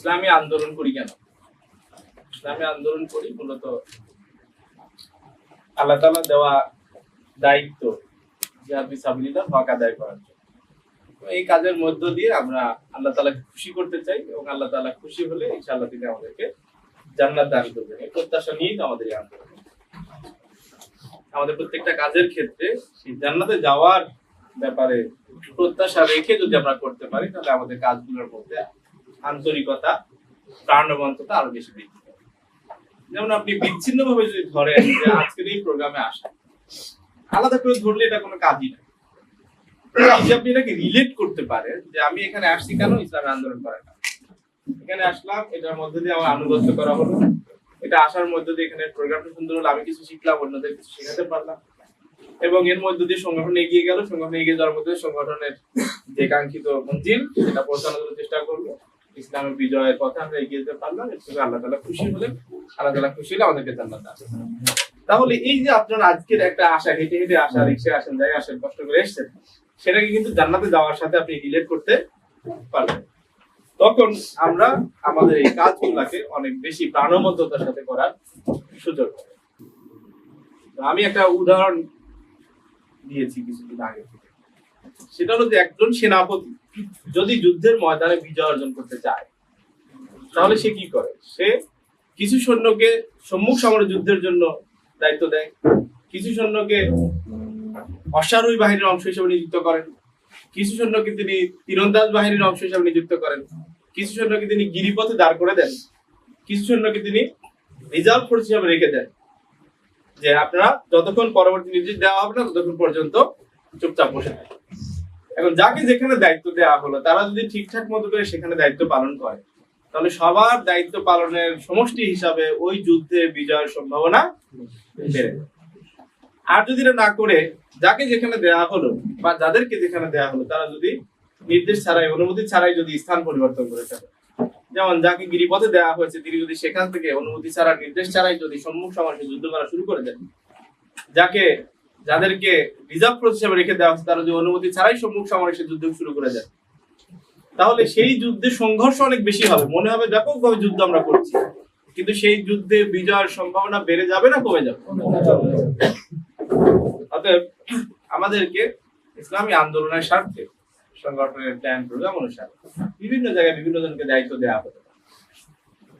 ইসলামী আন্দোলন করি কেন? ইসলামী আন্দোলন করি মূলত আল্লাহ তাআলা দেওয়া দায়িত্ব হক আদায় করার জন্য। এই কাজের মধ্য দিয়ে আমরা আল্লাহ খুশি করতে চাই এবং আল্লাহ তাআলা খুশি হলে ইনশাআল্লাহ তিনি আমাদেরকে জান্নাত দান করবেন। এই প্রত্যাশা নিয়েই তো আমাদের আন্দোলন। আমাদের প্রত্যেকটা কাজের ক্ষেত্রে সেই জান্নাতে যাওয়ার ব্যাপারে প্রত্যাশা রেখে যদি আমরা করতে পারি, তাহলে আমাদের কাজগুলোর মধ্যে আন্তরিকতা, প্রাণবন্ততা আরও বেশি বৃদ্ধি যেমন আপনি বিচ্ছিন্ন ভাবে যদি ধরেন যে আজকের এই প্রোগ্রামে আসা আলাদা করে ধরলে এটা কোনো কাজই না। এই যে আপনি এটাকে রিলেট করতে পারেন যে আমি এখানে আসছি কেন, ইসলামী আন্দোলন করার। এখানে আসলাম, এটার মধ্যে দিয়ে আমার আনুগত্য করা হলো। এটা আসার মধ্যে দিয়ে এখানে প্রোগ্রামটা সুন্দর হলো, আমি কিছু শিখলাম, অন্যদের কিছু শেখাতে পারলাম। এবং এর মধ্যে দিয়ে সংগঠন এগিয়ে গেল, সংগঠন এগিয়ে যাওয়ার মধ্যে সংগঠনের যে কাঙ্ক্ষিত মঞ্জিল, সেটা পৌঁছানোর চেষ্টা করব। ইসলামের বিজয়ের পথে আমরা এগিয়ে যেতে পারলাম এর আল্লাহ তালা খুশি হলেন আল্লাহ তালা খুশি হলে আমাদেরকে জান্নাত তাহলে এই যে আপনার আজকের একটা আশা, হেঁটে হেঁটে আসা রিক্সা আসেন, জায়গায় আসেন, কষ্ট করে এসছেন, সেটাকে কিন্তু জান্নাতে যাওয়ার সাথে আপনি রিলেট করতে পারবেন। তখন আমরা আমাদের এই কাজগুলাকে অনেক বেশি প্রাণবন্ততার সাথে করার সুযোগ। তো আমি একটা উদাহরণ দিয়েছি কিছুদিন আগে। সেটা হলো যে একজন সেনাপতি যদি যুদ্ধের ময়দানে বিজয় অর্জন করতে চায়, তাহলে সে কি করে? সে কিছু সৈন্যকে সম্মুখ সমরে যুদ্ধের জন্য দায়িত্ব দেয়, কিছু সৈন্যকে অশ্বারোহী বাহিনীর অংশ হিসেবে নিযুক্ত করেন, কিছু সৈন্যকে তিনি তীরন্দাজ বাহিনীর অংশ হিসেবে নিযুক্ত করেন, কিছু সৈন্যকে তিনি গিরিপথে দাঁড় করে দেন, কিছু সৈন্যকে তিনি রিজার্ভ ফোর্স হিসেবে রেখে দেন। যে আপনারা যতক্ষণ পরবর্তী নির্দেশ দেওয়া হবে না, ততক্ষণ পর্যন্ত চুপচাপ বসে থাকেন এখন যাকে যেখানে দায়িত্ব দেওয়া হলো, তারা যদি ঠিকঠাক মতো করে সেখানে দায়িত্ব পালন করে, তাহলে সবার দায়িত্ব পালনের সমষ্টি হিসাবে ওই যুদ্ধে বিজয়ের সম্ভাবনা বেড়ে। আর যদি এটা না করে, যাকে যেখানে দেওয়া হলো বা যাদেরকে যেখানে দেওয়া হলো, তারা যদি নির্দেশ ছাড়াই, অনুমতি ছাড়াই যদি স্থান পরিবর্তন করে থাকে যেমন যাকে গিরিপথে দেওয়া হয়েছে, তিনি যদি সেখান থেকে অনুমতি ছাড়া, নির্দেশ ছাড়াই যদি সম্মুখ সমাজে যুদ্ধ করা শুরু করে দেন, যাকে যাদেরকে রিজার্ভ ফোর্স হিসেবে রেখে দেওয়া হচ্ছে, তারা যদি অনুমতি ছাড়াই সম্মুখ সমাবেশে যুদ্ধ শুরু করে দেন তাহলে সেই যুদ্ধে সংঘর্ষ অনেক বেশি হবে। মনে হবে ব্যাপকভাবে যুদ্ধ আমরা করছি, কিন্তু সেই যুদ্ধে বিজয়ের সম্ভাবনা বেড়ে যাবে না কমে যাবে? অতএব আমাদেরকে ইসলামী আন্দোলনের স্বার্থে সংগঠনের প্ল্যান প্রোগ্রাম অনুসারে। বিভিন্ন জায়গায় বিভিন্ন জনকে দায়িত্ব দেওয়া হতে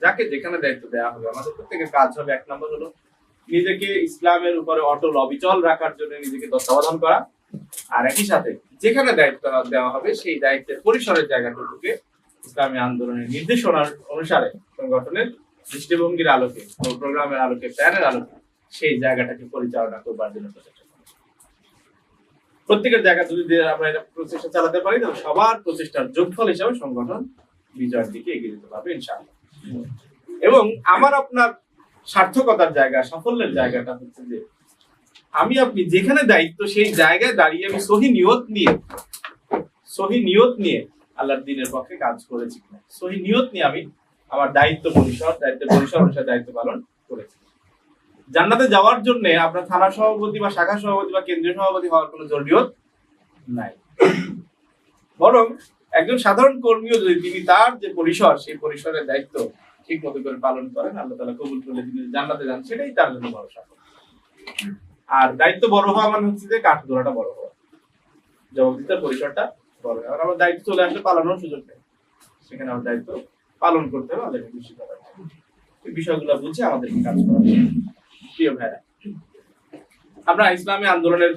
যাকে যেখানে দায়িত্ব দেওয়া হবে, আমাদের প্রত্যেকের কাজ হবে। এক নম্বর হলো নিজেকে ইসলামের উপরে অটল অবিচল রাখার জন্য নিজেকে তত্ত্বাবধান করা। আর একই সাথে যেখানে দায়িত্ব দেওয়া হবে, সেই দায়িত্বের পরিসরের জায়গাটুকুকে ইসলামী আন্দোলনের নির্দেশনার অনুসারে সংগঠনের দৃষ্টিভঙ্গির আলোকে প্রোগ্রামের আলোকে, প্ল্যানের আলোকে সেই জায়গাটাকে পরিচালনা করবার জন্য প্রত্যেকের জায়গা যদি আমরা এটা প্রচেষ্টা চালাতে পারি, তাহলে সবার প্রচেষ্টার যোগফল হিসাবে সংগঠন বিজয়ের দিকে এগিয়ে যেতে পারবে, ইনশাআল্লাহ। এবং আমার আপনার সার্থকতার জায়গা, সাফল্যের জায়গাটা হচ্ছে যে আমি আপনি যেখানে দায়িত্ব, সেই জায়গায় দাঁড়িয়ে আমি সহি নিয়ত নিয়ে, সহি নিয়ত নিয়ে আল্লাহর দিনের পক্ষে কাজ করেছি সহি নিয়ত নিয়ে আমি আমার দায়িত্ব পরিসর দায়িত্ব পরিসর অনুসারে দায়িত্ব পালন করেছি। জান্নাতে যাওয়ার জন্য আপনার থানা সভাপতি বা শাখা সভাপতি বা কেন্দ্রীয় সভাপতি হওয়ার কোনো জরুরিয়ত নাই। বরং একজন সাধারণ কর্মীও যদি তিনি তার যে পরিসর, সেই পরিসরের দায়িত্ব ঠিক মতো করে পালন করেন, আল্লাহ তালা কবুল করলে তিনি জান্নাতে যান, সেটাই তার জন্য বড় সাফল্য। আর দায়িত্ব বড় হওয়া মানে হচ্ছে যে কাঠ ধরাটা বড় হওয়া। জবাবদিহিতার পরিসরটা বড়। আর আমার দায়িত্ব চলে আসলে পালানোর সুযোগ নেই। সেখানে আমার দায়িত্ব পালন করতে হবে, আমাদেরকে খুশি এই বিষয়গুলো বুঝে আমাদেরকে কাজ করা। প্রিয় ভাইরা, আমরা ইসলামী আন্দোলনের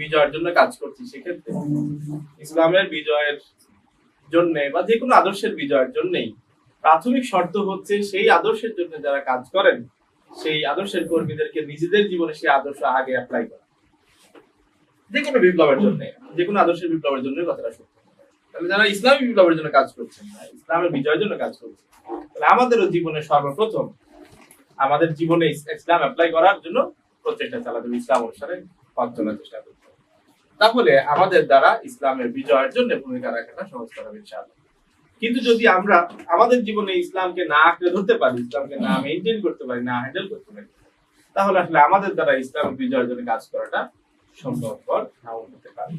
বিজয়ের জন্য কাজ করছি সেক্ষেত্রে। ইসলামের বিজয়ের জন্য বা যে কোনো আদর্শের বিজয়ের জন্যই প্রাথমিক শর্ত হচ্ছে সেই আদর্শের জন্য যারা কাজ করেন সেই আদর্শের কর্মীদেরকে নিজেদের জীবনে সেই আদর্শ আগে অ্যাপ্লাই করা। যে কোনো বিপ্লবের জন্য যে কোনো আদর্শের বিপ্লবের জন্য কথাটা সত্য। তাহলে যারা ইসলামী বিপ্লবের জন্য কাজ করছেন না, ইসলামের বিজয়ের জন্য কাজ করছেন তাহলে আমাদেরও জীবনে সর্বপ্রথম আমাদের জীবনে ইসলাম অ্যাপ্লাই করার জন্য প্রচেষ্টা চালাতে ইসলাম অনুসারে পথ চলার চেষ্টা করতে হবে। তাহলে আমাদের দ্বারা ইসলামের বিজয়ের জন্য ভূমিকা রাখাটা সহজ করা হবে কিন্তু যদি আমরা আমাদের জীবনে ইসলামকে না আঁকড়ে ধরতে পারি, ইসলামকে না মেনটেন করতে পারি, না হ্যান্ডেল করতে পারি, তাহলে আসলে আমাদের দ্বারা ইসলাম বিজয়ের জন্য কাজ করাটা সম্ভবপর নাও হতে পারে।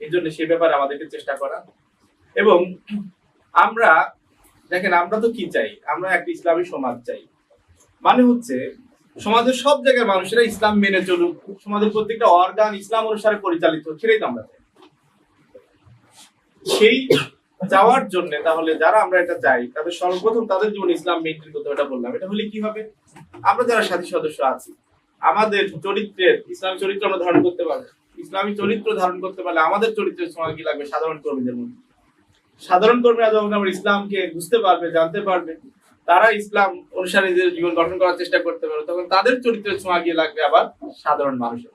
এই জন্য সে ব্যাপারে আমাদেরকে চেষ্টা করা। এবং আমরা, দেখেন, আমরা তো কি চাই? আমরা একটা ইসলামী সমাজ চাই। মানে হচ্ছে, সমাজের সব জায়গায় মানুষেরা ইসলাম মেনে চলুক, সমাজের প্রত্যেকটা অর্গান ইসলাম অনুসারে পরিচালিত, সেটাই তো আমরা চাই। সেই যাওয়ার জন্য তাহলে যারা আমরা এটা চাই তাদের সর্বপ্রথম তাদের জীবন ইসলাম হবে, এটা বললাম। এটা হলে কি হবে? আমরা যারা সাথী সদস্য আছি আমাদের চরিত্রের ইসলামী চরিত্র আমরা ধারণ করতে পারব। ইসলামী চরিত্র ধারণ করতে পারলে আমাদের চরিত্রের সময় কি লাগবে? সাধারণ কর্মীদের মধ্যে। সাধারণ কর্মীরা যখন আমরা ইসলামকে বুঝতে পারবে জানতে পারবে তারা ইসলাম অনুসারে নিজেদের জীবন গঠন করার চেষ্টা করতে পারবে তখন তাদের চরিত্রের ছোঁয়া গিয়ে লাগবে? আবার সাধারণ মানুষের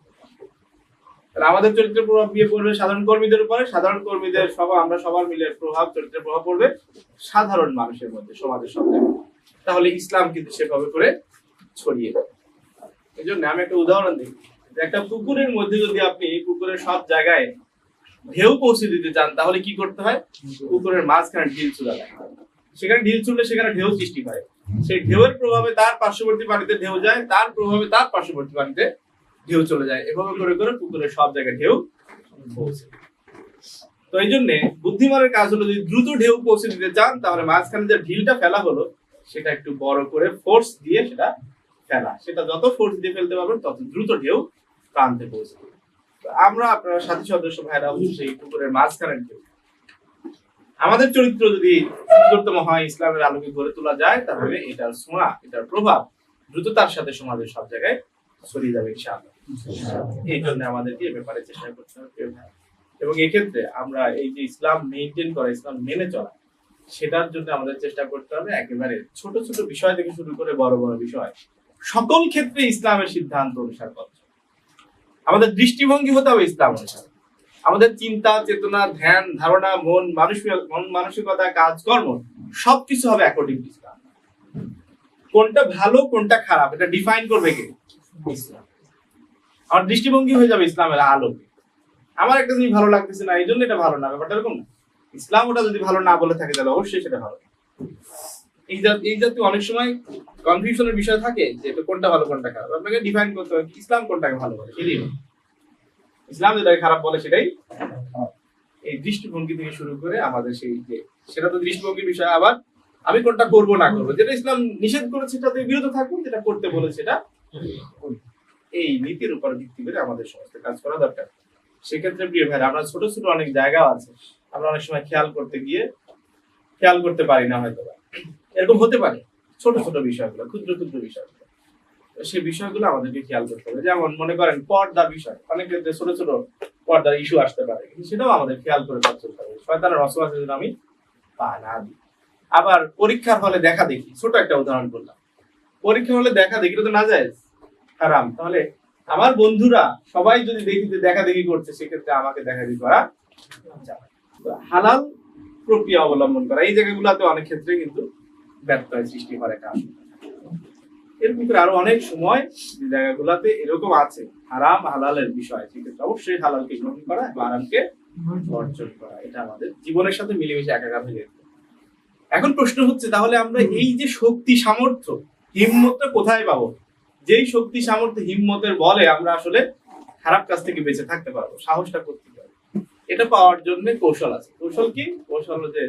আমাদের চরিত্রের প্রভাব গিয়ে পড়বে সাধারণ কর্মীদের উপরে। সাধারণ কর্মীদের সব, আমরা সবার মিলে প্রভাব চরিত্রের প্রভাব পড়বে সাধারণ মানুষের মধ্যে, সমাজের সব তাহলে ইসলাম কিন্তু সেভাবে করে ছড়িয়ে যাবে এই জন্য আমি একটা উদাহরণ দিই। একটা পুকুরের মধ্যে যদি আপনি পুকুরের সব জায়গায় ঢেউ পৌঁছে দিতে চান, তাহলে কি করতে হয়? পুকুরের মাঝখানে ঢিল চুলা সেখানে ঢিল চুললে সেখানে ঢেউ সৃষ্টি হয়। সেই ঢেউয়ের প্রভাবে তার পার্শ্ববর্তী পানিতে ঢেউ যায়, তার প্রভাবে তার পার্শ্ববর্তী পানিতে ঢেউ চলে যায়, এভাবে করে করে পুকুরের সব জায়গায় ঢেউ পৌঁছে। তো এই জন্য বুদ্ধিমানের কাজ হলো যদি দ্রুত ঢেউ পৌঁছে দিতে চান, তাহলে মাঝখানে যে ঢিলটা ফেলা হলো, সেটা একটু বড় করে ফোর্স দিয়ে সেটা ফেলা। সেটা যত ফোর্স দিয়ে ফেলতে পারবেন, তত দ্রুত ঢেউ প্রান্তে পৌঁছে আমরা, আপনার সাথী সদস্য ভাইরা সেই পুকুরের মাঝখানে ঢেউ। আমাদের চরিত্র যদি সুন্দরতম হয়, ইসলামের আলোকে গড়ে তোলা যায়, তাহলে এটার ছোঁয়া, এটার প্রভাব দ্রুততার সাথে সমাজের সব জায়গায় ছড়িয়ে যাবে, ইনশাআল্লাহ। এই জন্য আমাদেরকে এ ব্যাপারে চেষ্টা করতে হবে। এবং এক্ষেত্রে আমরা এই যে ইসলাম মেনটেন করা, ইসলাম মেনে চলা, সেটার জন্য আমাদের চেষ্টা করতে হবে একেবারে ছোট ছোট বিষয় থেকে শুরু করে বড় বড় বিষয়। সকল ক্ষেত্রে ইসলামের সিদ্ধান্ত অনুসার আমাদের দৃষ্টিভঙ্গি হতে হবে ইসলাম অনুসারে। আমাদের চিন্তা, চেতনা, ধ্যান, ধারণা, মন, মানসিক, মন মানসিকতা, কাজকর্ম, সবকিছু হবে অ্যাকর্ডিং ইসলাম। কোনটা ভালো, কোনটা খারাপ, এটা ডিফাইন করবে কে? ইসলাম। আমার দৃষ্টিভঙ্গি হয়ে যাবে ইসলামের আলোকে। আমার একটা জিনিস ভালো লাগতেছে না এই জন্য এটা ভালো না, ব্যাপারটা এরকম না। ইসলাম ওটা যদি ভালো না বলে থাকে তাহলে অবশ্যই সেটা ভালো। এই এই জাতীয় অনেক সময় কনফিউশনের বিষয় থাকে যে কোনটা ভালো, কোনটা খারাপ। আপনাকে ডিফাইন করতে হবে ইসলাম কোনটাকে ভালো বলে সেটাই ইসলাম যেটাকে খারাপ বলে সেটাই এই দৃষ্টিভঙ্গি থেকে শুরু করে আমাদের সেই যে, সেটা তো দৃষ্টিভঙ্গির বিষয়, আবার আমি কোনটা করব না করব। যেটা ইসলাম নিষেধ করেছে সেটাতে বিরত থাকব যেটা করতে বলে সেটা। এই নীতির উপর ভিত্তি করে আমাদের সমস্ত কাজ করা দরকার। সেক্ষেত্রে প্রিয় ভাই আমরা ছোট ছোট অনেক জায়গাও আছে। আমরা অনেক সময় খেয়াল করতে গিয়ে খেয়াল করতে পারি না হয়তো। এরকম হতে পারে। ছোট ছোট বিষয়গুলো, ক্ষুদ্র ক্ষুদ্র বিষয়গুলো। সেই বিষয়গুলো আমাদেরকে খেয়াল করতে হবে। যেমন মনে করেন পর্দার বিষয়। অনেক ক্ষেত্রে ছোট ছোট পর্দার ইস্যু আসতে পারে। সেটাও আমাদের খেয়াল করে কাজ করতে হবে শয়তানের রসবাসের জন্য আমি পা না দিই। আবার পরীক্ষার হলে দেখা দেখি। ছোট একটা উদাহরণ করলাম পরীক্ষা হলে দেখা দেখি তো না যায় হারাম। তাহলে আমার বন্ধুরা সবাই যদি দেখি যে দেখা দেখি করছে, সেক্ষেত্রে আমাকে দেখা দেখি করা হালাল প্রক্রিয়া অবলম্বন করা, এই জায়গাগুলোতে অনেক ক্ষেত্রে কিন্তু ব্যর্থতায় সৃষ্টি করে কাজ এর ভিতরে আরও অনেক সময় যে জায়গাগুলোতে এরকম আছে, হারাম হালালের বিষয়, সেক্ষেত্রে অবশ্যই হালালকে গ্রহণ করা এবং হারামকে বর্জন করা, এটা আমাদের জীবনের সাথে মিলেমিশে একাকার হয়ে যেতে। এখন প্রশ্ন হচ্ছে, তাহলে আমরা এই যে শক্তি সামর্থ্য, হিম্মতটা কোথায় পাবো? যেই শক্তি সামর্থ্য হিম্মতের বলে আমরা আসলে খারাপ কাজ থেকে বেঁচে থাকতে পারব, সাহসটা করতে পারব। এটা পাওয়ার জন্য কৌশল আছে। কৌশল কি? কৌশল যে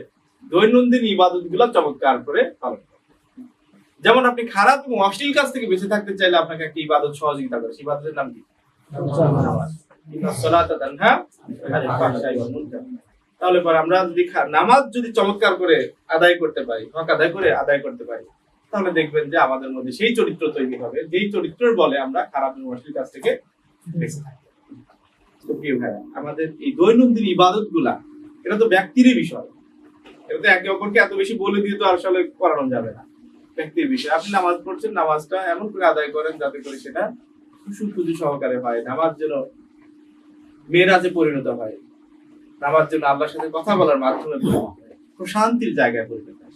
দৈনন্দিন ইবাদতগুলা চমৎকার করে পালন। যেমন আপনি খারাপ এবং অশ্লীল কাজ থেকে বেঁচে থাকতে চাইলে আপনাকে একটা ইবাদত সহযোগিতা করে। ইবাদতের নাম কি। তাহলে পরে আমরা যদি নামাজ যদি চমৎকার করে আদায় করতে পারি, হক আদায় করে আদায় করতে পারি তাহলে দেখবেন যে আমাদের মধ্যে সেই চরিত্র তৈরি হবে, যেই চরিত্রের বলে আমরা খারাপ অশ্লীল কাজ থেকে আমাদের এই দৈনন্দিন ইবাদতগুলা এটা তো ব্যক্তিরই বিষয়। এটা তো একে অপরকে এত বেশি বলে দিয়ে তো আসলে করানো যাবে না। ব্যক্তির বিষয়। আপনি নামাজ পড়ছেন, নামাজটা এমন করে আদায় করেন যাতে করে সেটা সহকারে হয় নামাজ যেন মেয়েরাজে পরিণত হয়, নামাজ যেন আল্লাহর সাথে কথা বলার মাধ্যমে। প্রশান্তির জায়গায় পরিণত হয়।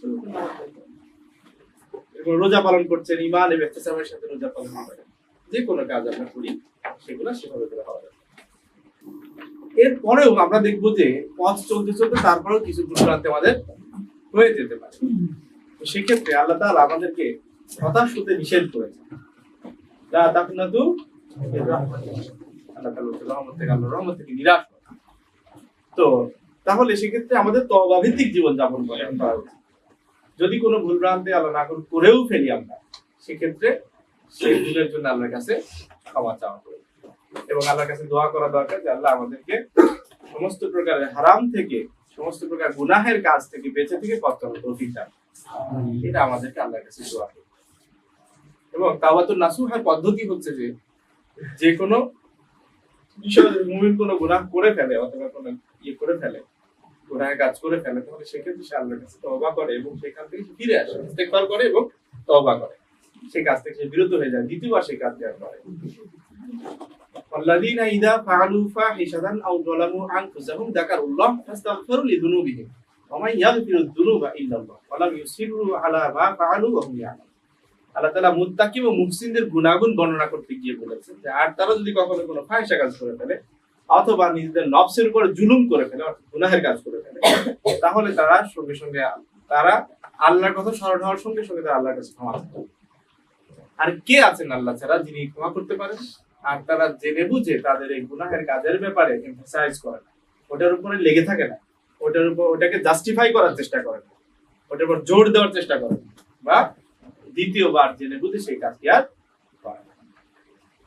এরপর রোজা পালন করছেন ইমান এবং সাথে রোজা পালন করেন যে কোনো কাজ আমরা করি, সেগুলো সেভাবে করে হওয়া। এরপরেও আমরা দেখব যে পথ চলতে চলতে তারপরেও কিছু দুষ্প্রান্তে আমাদের হয়ে যেতে পারে তো সেক্ষেত্রে আল্লাহ তাআলা আমাদেরকে হতাশ হতে নিষেধ করেছে লা তাকনাতু। আল্লাহ তাআলা রহমত থেকে আল্লাহর রহমত থেকে নিরাশ তো তাহলে সেক্ষেত্রে আমাদের তওবা ভিত্তিক জীবন যাপন করে করা উচিত। যদি কোনো ভুল ভ্রান্তি আল্লাহ না করুক, করেও ফেলি আমরা, সেক্ষেত্রে সেই ভুলের জন্য আল্লাহর কাছে ক্ষমা চাওয়া করি এবং আল্লাহর কাছে দোয়া করা দরকার যে আল্লাহ আমাদেরকে সমস্ত প্রকারের হারাম থেকে, সমস্ত প্রকার গুনাহের কাজ থেকে বেঁচে থেকে চলার তৌফিক এটা আমাদেরকে আল্লাহর কাছে দোয়া হবে। এবং তাওয়াতুন নাসুহার পদ্ধতি হচ্ছে যে যে কোনো বিষয়ে, মুমিন কোনো গুনাহ করে ফেলে অথবা কোনো ইয়ে করে ফেলে গুনাহের কাজ করে ফেলে তাহলে সেক্ষেত্রে সে আল্লাহর কাছে তওবা করে এবং সেখান থেকে সে ফিরে আসে ইস্তেগফার করে এবং তওবা করে সেই কাজ থেকে সে বিরত হয়ে যায় দ্বিতীয়বার সেই কাজ আর করে والذين إذا فعلوا فاحشة أو ظلموا أنفسهم ذكروا الله فاستغفروا لذنوبهم ومن يغفر الذنوب إلا الله ولم يصروا على ما فعلوا وهم يعلمون আল্লাহ তাআলা মুত্তাকি ও মুহসিনদের গুণাগুণ বর্ণনা করতে গিয়ে বলেছেন যে আর তারা যদি কখনো কোনো ফাহিশা কাজ করে ফেলে অথবা নিজেদের নফসের উপর জুলুম করে ফেলে, অর্থাৎ গুনাহের কাজ করে ফেলে, তাহলে তারা সঙ্গে সঙ্গে তারা আল্লাহর কথা স্মরণ হওয়ার সঙ্গে সঙ্গে তারা আল্লাহর কাছে ক্ষমা। আর কে আছেন আল্লাহ ছাড়া যিনি ক্ষমা করতে পারেন আর তারা জেনে বুঝে তাদের এই গুনাহের কাজের ব্যাপারে এমফাসাইজ করে না ওটার উপরে লেগে থাকে না ওটার উপর, ওটাকে জাস্টিফাই করার চেষ্টা করে না ওটার উপর জোর দেওয়ার চেষ্টা করে বা দ্বিতীয়বার জেনে বুঝে সেই কাজটি আর।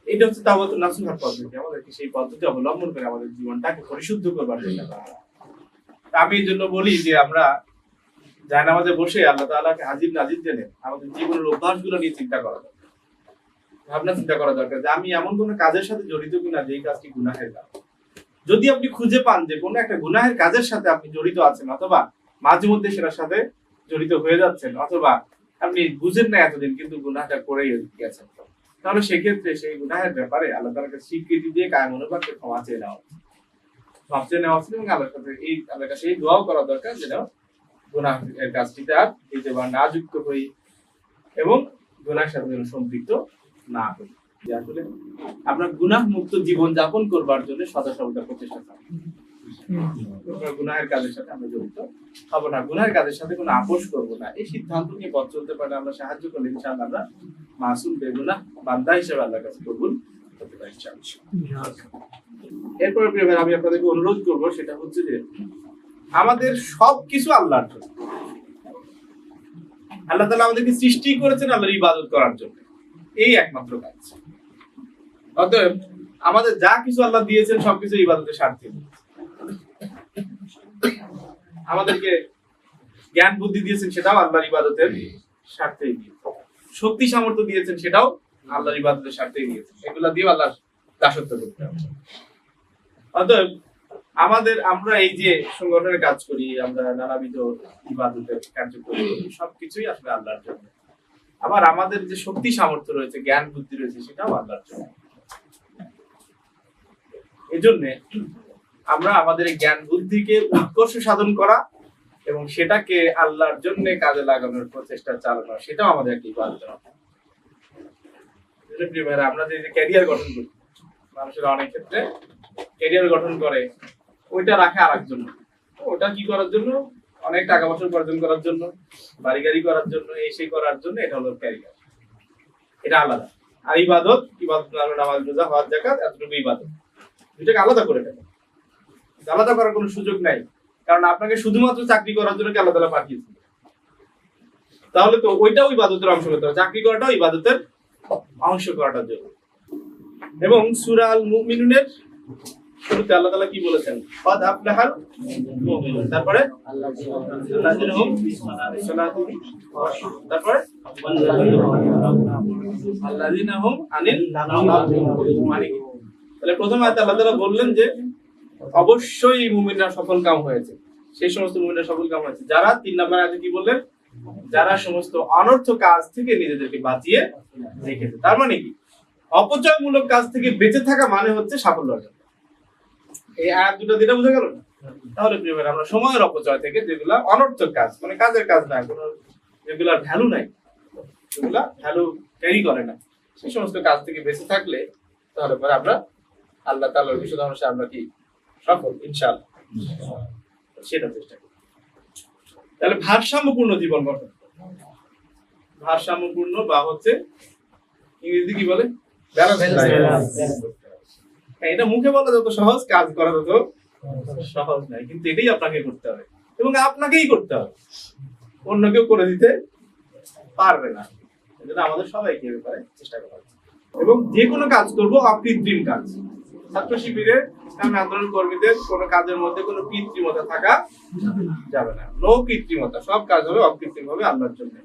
এটা হচ্ছে তাওয়াতুন নাসুহার পদ্ধতি। আমাদেরকে সেই পদ্ধতি অবলম্বন করে আমাদের জীবনটাকে পরিশুদ্ধ করবার চেষ্টা আমি এই জন্য বলি যে আমরা জায়নামাজে বসে আল্লাহ তাআলাকে হাজির নাজির জেনে আমাদের জীবনের অভ্যাসগুলো নিয়ে চিন্তা করা দরকার। ভাবনা চিন্তা করা দরকার যে আমি এমন কোনো কাজের সাথে জড়িত কিনা যেই কাজটি গুনাহের কাজ। যদি আপনি খুঁজে পান যে কোনো একটা গুনাহের কাজের সাথে আপনি জড়িত আছেন অথবা মাঝে মধ্যে সেটার সাথে জড়িত হয়ে যাচ্ছেন অথবা আপনি বুঝেন না এতদিন কিন্তু গুনাহটা করেই গেছেন। তাহলে সেক্ষেত্রে সেই গুনাহের ব্যাপারে আল্লাহ তাআলার কাছে স্বীকৃতি দিয়ে কায়েম অনুপাতকে ক্ষমা চেয়ে নেওয়া উচিত। ক্ষমা চেয়ে নেওয়া উচিত এবং আল্লাহর কাছে এই আল্লাহর কাছে এই দোয়াও করা দরকার যেন গুনাহের কাজটিতে আর দ্বিতীয়বার না যুক্ত হই এবং গুনাহের সাথে যেন সম্পৃক্ত না হই আসলে আমরা গুনাহ মুক্ত জীবন যাপন করবার জন্য সদা সর্বদা প্রচেষ্টা আমরা গুনাহের কাজের সাথে আমরা জড়িত। হব না, গুনাহের কাজের সাথে কোনো আপোষ করব না। এই সিদ্ধান্ত নিয়ে পথ চলতে পারে আমরা সাহায্য করলে আমরা মাসুম বেগুনা হিসেবে কাছে কবুল পারি। এরপরে আমি আপনাদেরকে অনুরোধ করব, সেটা হচ্ছে যে আমাদের সবকিছু আল্লাহর জন্য। আল্লাহ তাআলা আমাদেরকে সৃষ্টি করেছেন আল্লাহর ইবাদত করার জন্য। এই একমাত্র কাজ। অতএব আমাদের যা কিছু আল্লাহ দিয়েছেন সবকিছু ইবাদতের স্বার্থে। আমাদেরকে জ্ঞান বুদ্ধি দিয়েছেন সেটাও আল্লাহর ইবাদতের স্বার্থেই দিয়েছেন শক্তি সামর্থ্য দিয়েছেন সেটাও আল্লাহর ইবাদতের স্বার্থেই দিয়েছেন। এগুলা দিয়ে আল্লাহর দাসত্ব করতে হবে। অতএব আমাদের আমরা এই যে সংগঠনের কাজ করি আমরা নানাবিধ ইবাদতের কার্যক্রম করি সবকিছুই আসলে আল্লাহর জন্য। আবার আমাদের যে শক্তি সামর্থ্য রয়েছে জ্ঞান বুদ্ধি রয়েছে সেটাও আল্লাহর জন্য। এজন্য আমরা আমাদের জ্ঞান বুদ্ধিকে উৎকর্ষ সাধন করা এবং সেটাকে আল্লাহর জন্য কাজে লাগানোর প্রচেষ্টা চালানো সেটাও আমাদের একটা ভাইরা, আমরা যে ক্যারিয়ার গঠন করি মানুষের অনেক ক্ষেত্রে ক্যারিয়ার গঠন করে ওইটা রাখে আর একজন ওটা কি করার জন্য? অনেক টাকা পয়সা উপার্জন করার জন্য বাড়ি গাড়ি করার জন্য এই সেই করার জন্য এটা হলো ক্যারিয়ার এটা আলাদা। আর ইবাদত ইবাদত নামাজ রোজা হওয়ার জাকাত এতটুকু ইবাদত। দুটাকে আলাদা করে ফেলে। আলাদা করার কোনো সুযোগ নাই। কারণ আপনাকে শুধুমাত্র চাকরি করার জন্য কি আল্লাহ তাআলা পাঠিয়েছে তাহলে তো ওইটাও ইবাদতের অংশ করতে হবে। চাকরি করাটাও ইবাদতের অংশ করাটার জন্য। এবং সূরা আল মুমিনুনের শুরুতে আল্লাহ তাআলা কি বলেছেন? আফলাহাল মুমিনুন। তারপরে? তারপরে? আনিল তাহলে প্রথম আল্লাহ তাআলা বললেন যে অবশ্যই মুমিনরা সফল কাম হয়েছে। সেই সমস্ত মুমিনরা সফল কাম হয়েছে। যারা তিন নম্বর আয়াতে কি বললেন? যারা সমস্ত অনর্থ কাজ থেকে নিজেদেরকে বাঁচিয়ে রেখেছে। তার মানে কি? অপচয়মূলক কাজ থেকে বেঁচে থাকা মানে হচ্ছে সাফল্য অর্জন। এই আয়াত দুটো দিলে বোঝা গেল না? তাহলে প্রিয় আমরা সময়ের অপচয় থেকে যেগুলা অনর্থক কাজ মানে কাজের কাজ না, কোনো যেগুলার ভ্যালু নাই যেগুলা ভ্যালু ক্যারি করে না। সেই সমস্ত কাজ থেকে বেঁচে থাকলে তাহলে পরে আমরা আল্লাহ বিশুদ্ধ অনুসারে আমরা কি সফল ইনশাআল্লাহ। সেটা চেষ্টা করি তাহলে ভারসাম্যপূর্ণ জীবন গঠন। ভারসাম্যপূর্ণ বা হচ্ছে ইংরেজি কি বলে. হ্যাঁ, এটা মুখে বলা যত সহজ কাজ করা তত সহজ নয় কিন্তু এটাই আপনাকে করতে হবে। এবং আপনাকেই করতে হবে। অন্য কেউ করে দিতে পারবে না। এজন্য আমাদের সবাইকে ব্যাপারে চেষ্টা করা এবং যে কোনো কাজ করব অকৃত্রিম কাজ। ছাত্র শিবিরের ইসলামী আন্দোলন কর্মীদের কোনো কাজের মধ্যে কোনো কৃত্রিমতা থাকা যাবে না। নো কৃত্রিমতা, সব কাজ হবে অকৃত্রিম হবে আল্লাহর জন্য।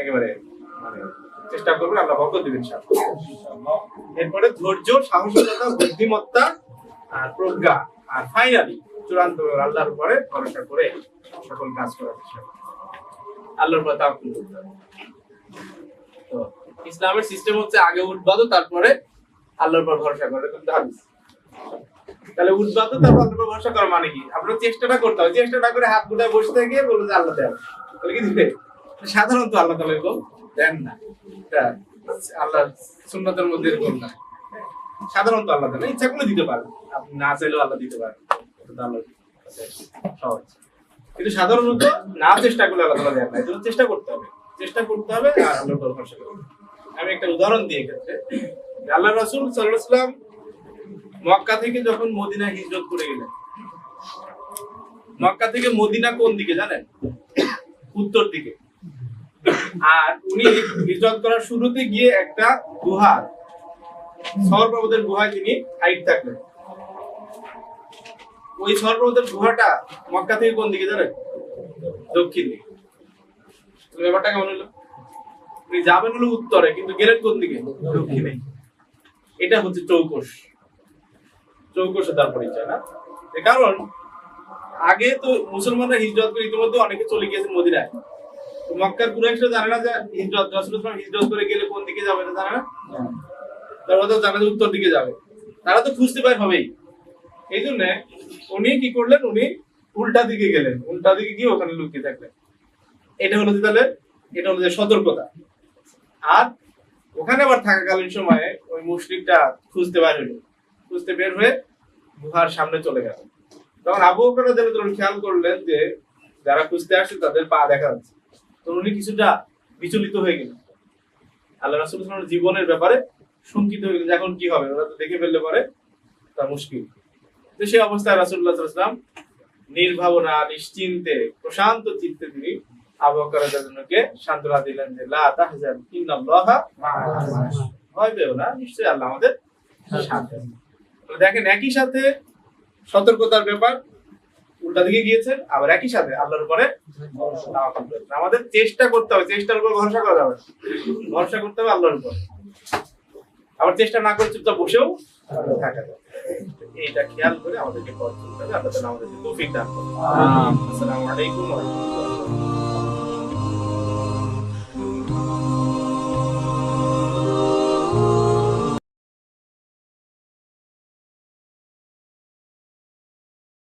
একেবারে মানে চেষ্টা করবেন আল্লাহ বরকত দিবেন এরপরে ধৈর্য, সাহসিকতা, বুদ্ধিমত্তা আর প্রজ্ঞা। আর ফাইনালি চূড়ান্ত আল্লাহর উপরে ভরসা করে সকল কাজ করার চেষ্টা হবে। আল্লাহর উপরে তাওয়াক্কুল করতে হবে। তো ইসলামের সিস্টেম হচ্ছে আগে উদ্বাদ তারপরে আল্লাহর উপর ভরসা করে। কিন্তু হাদিস। তাহলে উদ্বাদ ভরসা করা মানে কি? আপনার চেষ্টাটা করতে হবে। চেষ্টাটা করে হাত গুটায় বসে যে আল্লাহ তাহলে কি দিবে? সাধারণত আল্লাহ তাআলা এরকম দেন না। আল্লাহ সুন্নতের মধ্যে এরকম না। সাধারণত আল্লাহ দেন ইচ্ছা করলে দিতে পারেন। আপনি না চাইলেও আল্লাহ দিতে সহজ। কিন্তু সাধারণত না চেষ্টা করলে আল্লাহ তাআলা দেন না। এই জন্য চেষ্টা করতে হবে। চেষ্টা করতে হবে আর আল্লাহ ভরসা করতে হবে। আমি একটা উদাহরণ দিয়ে ক্ষেত্রে আল্লাহ রাসূল ওয়াসাল্লাম মক্কা থেকে যখন মদিনা হিজরত করে গেলেন, মক্কা থেকে মদিনা কোন দিকে জানেন? উত্তর দিকে। আর উনি হিজরত করার শুরুতে গিয়ে একটা গুহা সর পর্বতের গুহায় তিনি হাইট থাকলেন। ওই সর গুহাটা মক্কা থেকে কোন দিকে জানেন? দক্ষিণ দিকে। ব্যাপারটা কেমন হলো? উনি যাবেন হলো উত্তরে, কিন্তু গেলেন কোন দিকে? দক্ষিণে। এটা হচ্ছে চৌকস চৌকসে তার পরিচয়, না? কারণ, আগে তো মুসলমানরা হিজরত করে ইতিমধ্যে অনেকে চলে গিয়েছেন মদিনায়। মক্কার কুরাইশরা জানে না যে হিজরত রাসূলুল্লাহ হিজরত করে গেলে কোন দিকে যাবে এটা জানে না? তারা তো জানে উত্তর দিকে যাবে। তারা তো খুঁজতে পায় হবেই। এই জন্য উনি কি করলেন? উনি উল্টা দিকে গেলেন। উল্টা দিকে গিয়ে ওখানে লুকিয়ে থাকলেন। এটা হলো যে তাহলে, এটা হলো যে সতর্কতা। আর ওখানে আবার থাকাকালীন সময়ে ওই মুসলিমটা খুঁজতে বের হলো। খুঁজতে বের হয়ে গুহার সামনে চলে গেল। তখন আবু বকর খেয়াল করলেন যে, যারা খুঁজতে আসছে তাদের পা দেখা যাচ্ছে। তো উনি কিছুটা বিচলিত হয়ে গেলেন। আল্লাহ রাসূল ওয়াসাল্লামের জীবনের ব্যাপারে শঙ্কিত হয়ে গেলেন এখন কি হবে? ওরা তো দেখে ফেললে পরে তা মুশকিল। তো সেই অবস্থায় আলাইহি ওয়াসাল্লাম নির্ভাবনা, নিশ্চিন্তে, প্রশান্ত চিত্তে তিনি আবু বকর রাদিয়াল্লাহুকে সান্ত্বনা দিলেন যে না, নিশ্চয়ই আল্লাহ আমাদের দেখেন একই সাথে সতর্কতার ব্যাপার উল্টা দিকে গিয়েছে আবার একই সাথে আল্লাহর উপরে আমাদের চেষ্টা করতে হবে চেষ্টার উপর ভরসা করা যাবে ভরসা করতে হবে আল্লাহর উপর। আবার চেষ্টা না করে চুপচাপ বসেও থাকা যাবে এইটা খেয়াল করে আমাদেরকে পথ চলতে হবে। আল্লাহ আমাদেরকে তৌফিক দান করুন। আসসালামু আলাইকুম